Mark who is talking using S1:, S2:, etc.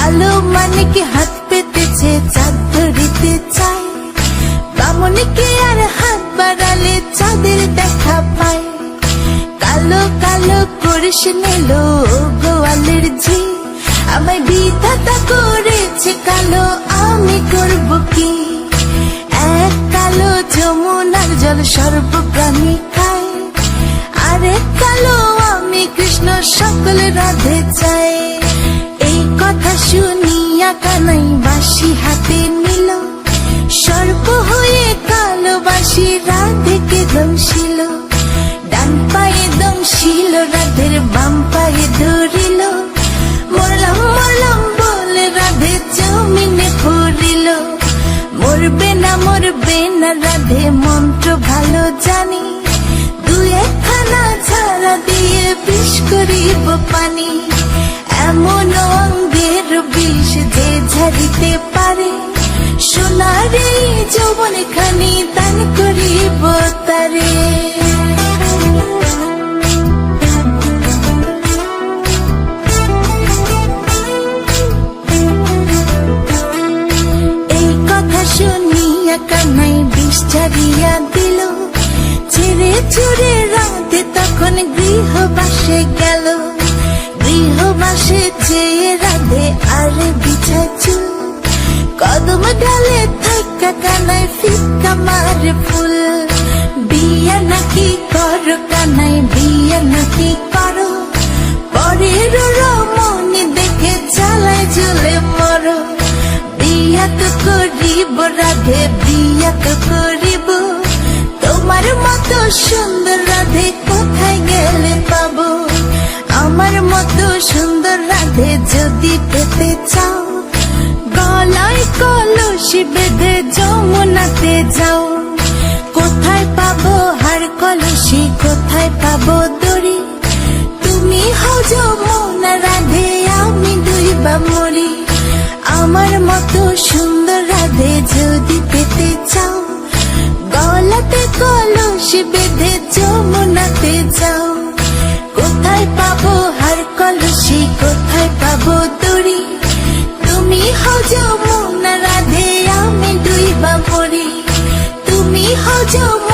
S1: কালো মানিকে হাত পেতেছে, চাঁদ ধরিতে চাই বামনিকে আর হাত বাড়ালে চাঁদের দেখা পায়। কালো কালো করিস নিল গোয়ালের ঝি। আমায় বিধাতা করেছে কালো কানাই বাসি হাতে নিল, সর্প হয়ে কালো বাসি রাধেকে দংশিল ডান পায়ে দংশিল রাধের বাম পায়ে ধরিল। মরলাম মরলাম বলে রাধে জমিনে পড়িল মরবে না মরবে না রাধে, মন্ত্র ভালো জানি। দু একখানা ঝাড়া দিয়ে বিষ করিব পানি। এমন অঙ্গের বিষ ঝাড়িতে পারে। সোনার যৌবন খানি দান করিব তারে। এই কথা শুনিয়া কানাই বিষ ছাড়িয়া দিল। ছেড়ে ছুড়ে রাতে তখন গৃহবাসে গেল। গৃহবাসে চেয়ে রাধে আর কদম ডালে থাকা কানাই ফিক্কা মারে ফুল বিয়া নাকি করো কানাই বিয়া নাকি করো পরের রমণী দেখে চালায় জ্বলে মরো বিয়া তো করিব রাধে বিয়া তো করিব তোমার মতো সুন্দর রাধে কোথায় গেলে পাবো? আমার মতো সুন্দর রাধে যদি কলসি বেঁধে যমুনাতে যাও। কোথায় পাবো হার কলসি, কোথায় পাবো দড়ি? তুমি হও যমুনা রাধে, আমি দুই বা মরি। আমার মতো সুন্দর রাধে যদি পেতে চাও, গলাতে কলসি 就不。